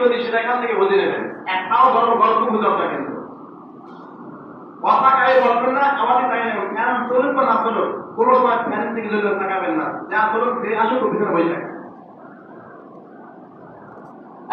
করি সেটা এখান থেকে বুঝে নেবেন। একটাও গল্প গল্প বুঝাব না কিন্তু কথা কায়ে বলবেন না আমাদের তাই ফ্যান চলুক বা না চলুক কোনো সময় ফ্যান থেকে যদি তাকাবেন না। যা চলুক যে আসুক ভিতরে বই থাকে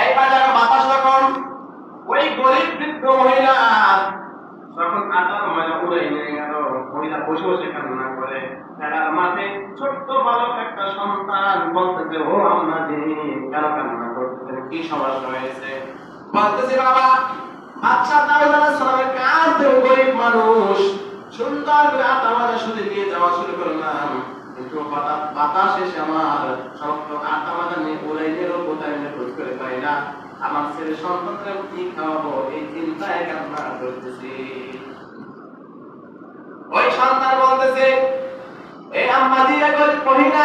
এই বাজারে বাতাস যখন, ওই গরিব বৃদ্ধ মহিলা, যখন আটার মজা উড়ে নিয়ে গেল, মহিলা বসে বসে কান্না করে। খেলার মাঠে ছোট্ট বালক একটা সন্তান বলতেছে, ও আম্মা জি কেন কান্না কি সমস্যা হয়েছে? বলতেছে, বাবা আচ্ছা দাউদ আলাইহিস সালামের কাছে গরিব মানুষ। সুন্দর করে আটা মাজা শুধু নিয়ে যাওয়া শুরু করলাম। কিন্তু বাতাস এসে আমার সমস্ত আটা মাজা নিয়ে উড়ে নিয়ে কোথায় নিয়ে খোঁজ করে পাই না। আমার ছেলে সন্তানকে কি খাওয়াবো? এই চিন্তায় কান্না করতেছি। ওই সন্তান বলতেছে এই আম্মাজি একবার মহিলা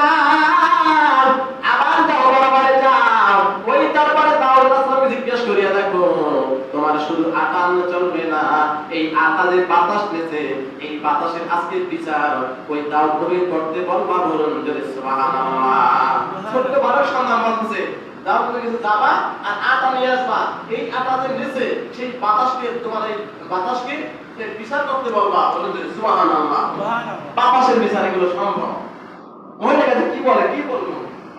আবার যাও দরবারে যাও ওই দরবারে দাও রাসূলকে জিজ্ঞেস করিয়া দেখো তোমার শুধু আটা আনলে চলবে না এই আটা বাতাস নেছে এই বাতাসের আজকে বিচার ওই নবীর করতে বলবা বলুন সুবহানাল্লাহ। ছোট্ট বালক সন্তান বলতেছে দাও তুমি যাবা আর আটা নিয়ে আসবা। এই আটা যে নেছে সেই বাতাসকে তোমার এই বাতাসকে বিচার করতে বলবা বলুন সুবহানাল্লাহ। বাতাসের বিচার এগুলো সম্ভব। মহিলা কাছে কি বলে কি বলব?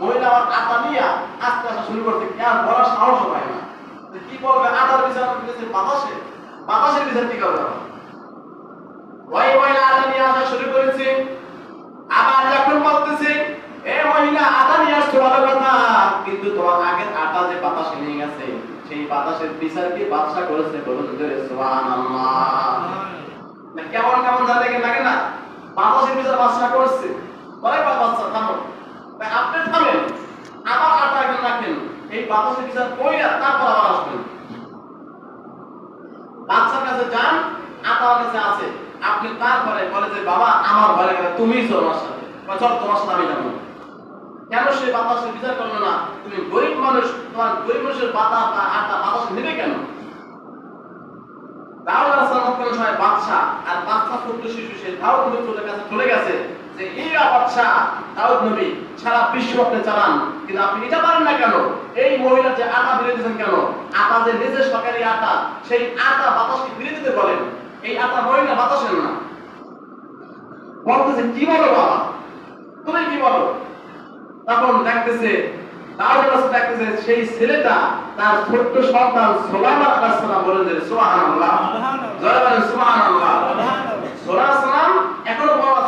মহিলা আমার আটা নিয়ে আস্তে আস্তে শুরু করতে কি আর বলার সাহস পায় না। কি বলবে আটার বিচার বাতাসে? বাতাসের বিচার কি করবে আটা আসা শুরু করেছে। আবার যখন বলতেছে, এ মহিলা আসছো ভালো কথা। কিন্তু তোমার আটা যে নিয়ে গেছে, সেই বাতাসের বিচার বাদশা করেছে বলুন কেমন কেমন লাগে না? বাতাসের বিচার বাদশা করছে। বলে বা বাদশা, থামো। আপনি থামেন। আবার আটা রাখেন। এই বাতাসের বিচার কইরা তারপর আবার আসবেন। বাচ্চার কাছে যান আমার কাছে আছে। আপনি তারপরে বলে যে, বাবা, আমার ঘরে গেলে তুমি চলো আমার সাথে। চল তোমার সাথে আমি যাব। কেন সে বাতাসের বিচার করল না? তুমি গরিব মানুষ, তোমার গরিব মানুষের বাতা বা আটা বাতাস নেবে কেন? দাউদ আলাইহিস সময় বাদশা আর বাদশা ছোট্ট শিশু, সে দাউদ নবী চলে গেছে যে ইয়া বাদশা দাউদ নবী সারা বিশ্ব আপনি চালান। কিন্তু আপনি এটা পারেন না কেন? এই মহিলা যে আটা ফিরে দিয়েছেন কেন? আটা যে নিজের সরকারি আটা সেই আটা বাতাসকে ফিরে দিতে বলেন। এই আটা মহিলা বাতাসের না। বলতেছে কি বলো বাবা? তুমি কি বলো? তখন দেখতেছে আলাইহিস দেখতেছে সেই ছেলেটা তার ছোট্ট সন্তান আলাইহিস সালাম বলে যে সুবহানাল্লাহ। জয় বলেন সুবহানাল্লাহ। সুলাইমান সালাম এখনও ছোট্ট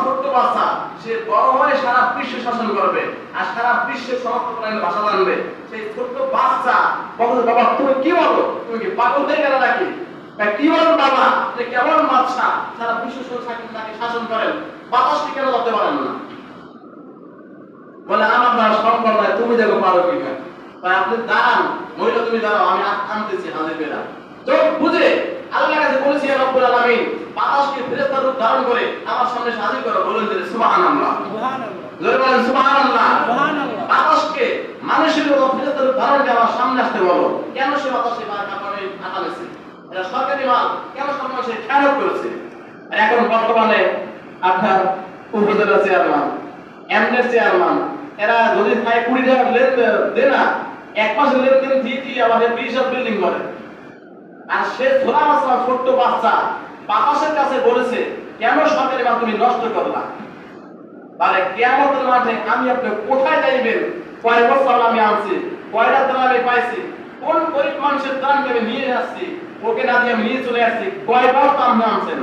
সে বড় হয়ে সারা শাসন করবে আর সারা সমস্ত প্রাণীর ভাষা জানবে। সেই ছোট্ট বাচ্চা বলতে বাবা, তুমি কি বলো? তুমি কি পাগল হয়ে গেলে নাকি? কি বাবা? যে কেমন বাচ্চা? সারা বিশ্ব তাকে শাসন করেন। বাতাসকে কেন পারেন না? বলে, আমার দ্বারা সম্ভব নয়, তুমি দেখো পারো আপনি দাঁড়ান, মহিলা তুমি দাঁড়াও, আমি আনতেছি হাজির বেলা চোখ বুঝে আল্লাহ কাছে বলেছি রব্বুল আলামিন বাতাসকে ফেরেশতার রূপ ধারণ করে আমার সামনে হাজির করো। বলুন যে সুবহানাল্লাহ। জোরে বলেন সুবহানাল্লাহ। বাতাসকে মানুষের মতো ফেরেশতার রূপ ধারণ করে আমার সামনে আসতে বলো। কেন সে বাতাসে বা কাপড়ে আটালেছে এটা সরকারি মাল। কেন সরকার সে খেয়াল করেছে? এখন বর্তমানে আপনার উপজেলা চেয়ারম্যান এমনের চেয়ারম্যান এরা যদি খায় কুড়ি টাকা লেনদেন দেয় না এক মাসের লেনদেন দিয়ে দিয়ে আবার বিশাল বিল্ডিং করে। আর সে ছোলা মাসলা ছোট্ট বাচ্চা বাতাসের কাছে বলেছে, কেন সরকারি তুমি নষ্ট করলা তাহলে কেয়ামতের মাঠে আমি আপনি কোথায় যাইবেন? কয় বছর আমি আনছি? কয়টা দ্বারা আমি পাইছি? কোন গরিব মানুষের ত্রাণকে আমি নিয়ে আসছি? ওকে না দিয়ে আমি নিয়ে চলে আসছি? কয়বার তো আপনি আনছেন?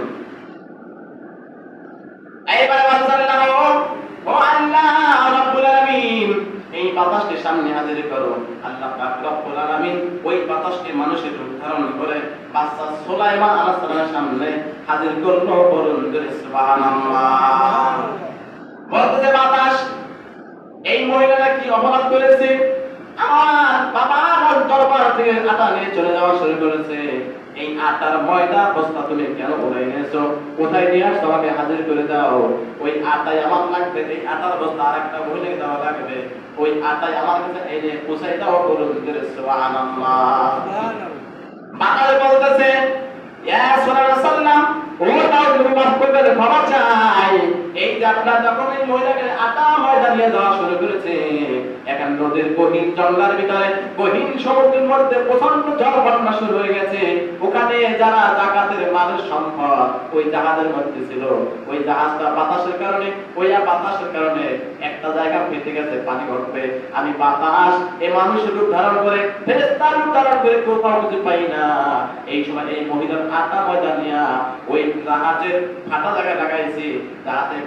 এইবারে বাচ্চারে লাগাও বাতাসকে সামনে হাজির করো আল্লাহ পাক রব্বুল আলামিন ওই বাতাসকে মানুষের রূপ ধারণ করে বাচ্চা সুলাইমান আলাইহিস সামনে হাজির করল, বলুন জোরে সুবহানাল্লাহ। বলতেছে বাতাস, এই মহিলাটা কি অপরাধ করেছে? আমার বাবার দরবার থেকে আটা নিয়ে চলে যাওয়া শুরু করেছে। এই আটার ময়দা তুমি কেন কোথায় নিয়ে হাজির করে ওই আমার লাগবে, এই আর একটা দেওয়া লাগবে। ওই আটাই আমার কাছে এই যে পোষাই দাও সুবহানাল্লাহ। বাঙালি বলতেছে নবী মাফ করবে করে এই যে আপনার যখন এই মহিলাকে আটা ময়দা নিয়ে যাওয়া শুরু করেছে, এখন নদীর গহীন জঙ্গলের ভিতরে, গহীন সমুদ্রের মধ্যে প্রচণ্ড ঝড় বন্যা শুরু হয়ে গেছে। ওখানে যারা জাকাতের মানুষ সম্পদ, ওই জাহাজের মধ্যে ছিল। ওই জাহাজটা বাতাসের কারণে ওই বাতাসের কারণে একটা জায়গা ফেটে গেছে পানি ঘটবে আমি বাতাস, এ মানুষের রূপ ধারণ করে ফেরেস্তার রূপ ধারণ করে কোথাও কিছু পাই না। এই সময় এই মহিলার আটা ময়দা নিয়া ওই জাহাজের ফাটা জায়গা লাগাইছি। যাতে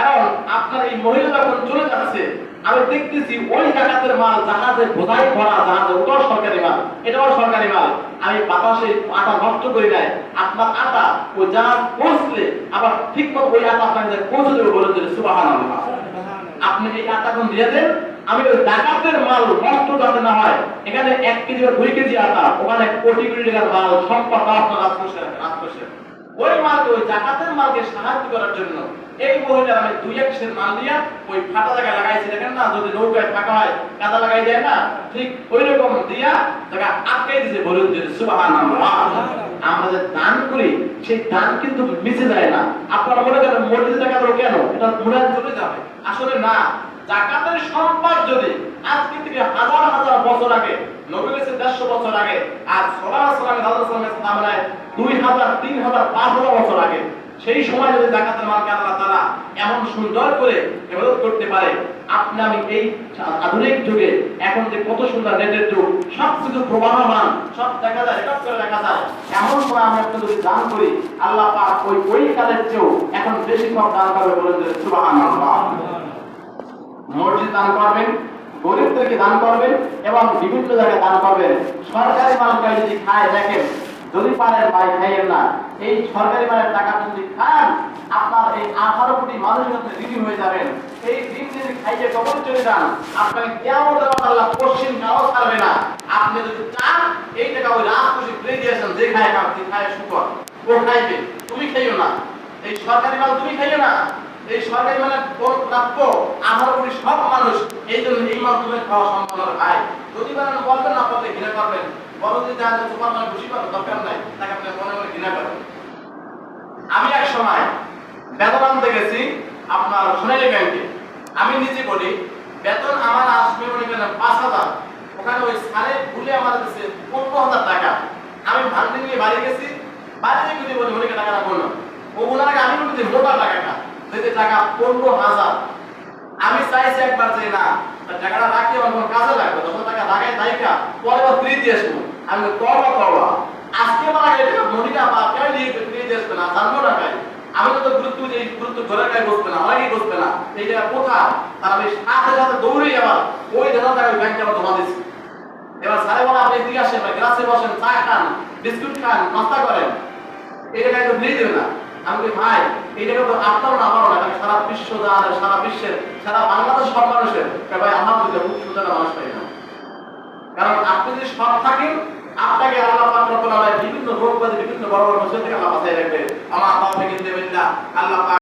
কারণ আপনার এই মহিলা যখন চলে যাচ্ছে, আমি দেখতেছি ওই জাকাতের মাল জাহাজে বোঝাই ভরা জাহাজে ওটাও সরকারি মাল। এটাও সরকারি মাল। আমি বাতাসে আটা নষ্ট করি নাই। আপনার আটা ওই জাহাজ পৌঁছলে আবার ঠিক মতো ওই আটা আপনার পৌঁছে দেবে বলে দিলে সুবহানাল্লাহ। আপনি এই আটা কোন দিয়ে দেন, আমি ওই ডাকাতের মাল নষ্ট যাতে না হয়, এখানে এক কেজি বা দুই কেজি আটা, ওখানে কোটি কোটি টাকার মাল, সম্পদ, আপনার রাজকোষে রাজকোষে ওই মালকে, ওই ডাকাতের মালকে সাহায্য করার জন্য এই মহিলা আমি দুই একশের মাল দিয়া ওই ফাটা জায়গায় লাগাইছি, দেখেন না? যদি নৌকায় ফাঁকা হয়, কাদা লাগাই দেয় না? ঠিক ওই রকম দিয়া জায়গা আটকাই দিছে বলুন যে সুবহানাল্লাহ। আমরা দান করি, সেই দান কিন্তু মিশে যায় না। আপনারা মনে করেন মসজিদে টাকা দেবো কেন? এটা মুড়ে চলে যাবে। আসলে না, জাকাতের সম্পদ যদি আজকে থেকে হাজার হাজার বছর আগে, নবী গেছে দেড়শো বছর আগে, আর সোলাহ সালামে দাদা সামলায় দুই হাজার, তিন হাজার, পাঁচ হাজার বছর আগে সেই সময় যদি জাকাতের মালকে আল্লাহ তারা এমন সুন্দর করে ইবাদত করতে পারে, আপনি আমি এই আধুনিক যুগে এখন যে কত সুন্দর নেটের যুগ সব কিছু প্রবাহমান, সব দেখা যায় রেকর্ড করে দেখা যায়, এমন সময় আমরা একটা যদি দান করি, আল্লাহ পাক ওই ওই কালের চেয়েও এখন বেশি সব দান করবে বলে যে সুবহানাল্লাহ। মসজিদ দান করবেন, গরিবদেরকে দান করবেন এবং বিভিন্ন জায়গায় দান করবেন। সরকারি মালকে যদি খায় দেখেন যদি পারেন ভাই, খাইয়েন না। এই সরকারি মালের টাকা যদি খান, আপনার এই আঠারো কোটি মানুষের কাছে ঋণী হয়ে যাবেন, এই ঋণ যদি খাইয়ে কবর চলে যান, আপনাকে কেমন আল্লাহ পশ্চিম কারও ছাড়বে না। আপনি যদি চান, এই টাকা ওই রাজকোষে ফিরে দিয়েছেন যে খায় খাও যে খায় শুকর, ও খাইবে, তুমি খাইও না। এই সরকারি মাল তুমি খাইও না। এই সরকারি মানে কোন প্রাপ্য আঠারো কোটি সব মানুষ, এই জন্য এই মাধ্যমে খাওয়া সম্ভব ভাই। যদি বলেন বলবেন, আপনাকে ঘৃণা করবেন। আমি এক সময় বেতন আনতে গেছি আপনার সোনালী ব্যাংকে। আমি নিজে বলি, বেতন আমার আসবে মনে করেন পাঁচ হাজার। ওখানে ওই সাড়ে ভুলে আমার দিচ্ছে পনেরো হাজার টাকা। আমি ভান্ডি নিয়ে বাড়ি গেছি। বাড়িতে যদি বলি, মনে টাকা না বললাম ও আগে আমি বলি মোটা টাকাটা, যদি টাকা পনেরো হাজার। আমি চাইছি একবার যে না টাকাটা রাখি আমার কাজে লাগবে দশ টাকা লাগাই দায়িকা পরে বা ফ্রি দিয়ে আসব। আমি তবা তবা আজকে মারা গেলে মনিটা বা কেউ ফ্রি দিয়ে আসবে না, জানব না ভাই। আমি তো গুরুত্ব এই গুরুত্ব ধরে গায়ে বসবে না অনেকেই বসবে না? এই জায়গা কোথা তার আমি সাথে সাথে দৌড়ে আবার ওই ধরনের টাকা ব্যাংকে আবার জমা দিচ্ছি। এবার সাড়ে বলা, আপনি এদিকে আসেন বা গ্লাসে বসেন, চা খান, বিস্কুট খান, নাস্তা করেন। এই টাকা তো দিয়ে দেবে না। আমি ভাই এটা না আমারও না সারা বিশ্ব সারা বিশ্বের, সারা বাংলাদেশ সব মানুষের। ভাই একটা মানুষ হয় না কারণ আপনি যদি সৎ থাকেন, আপনাকে আল্লাহ পাক রব্বুল বিভিন্ন রোগ বাদে বিভিন্ন বড় বড় মুসিবত থেকে আল্লাহ রাখবে। আমার আল্লাহ থেকে দেবেন না, আল্লাহ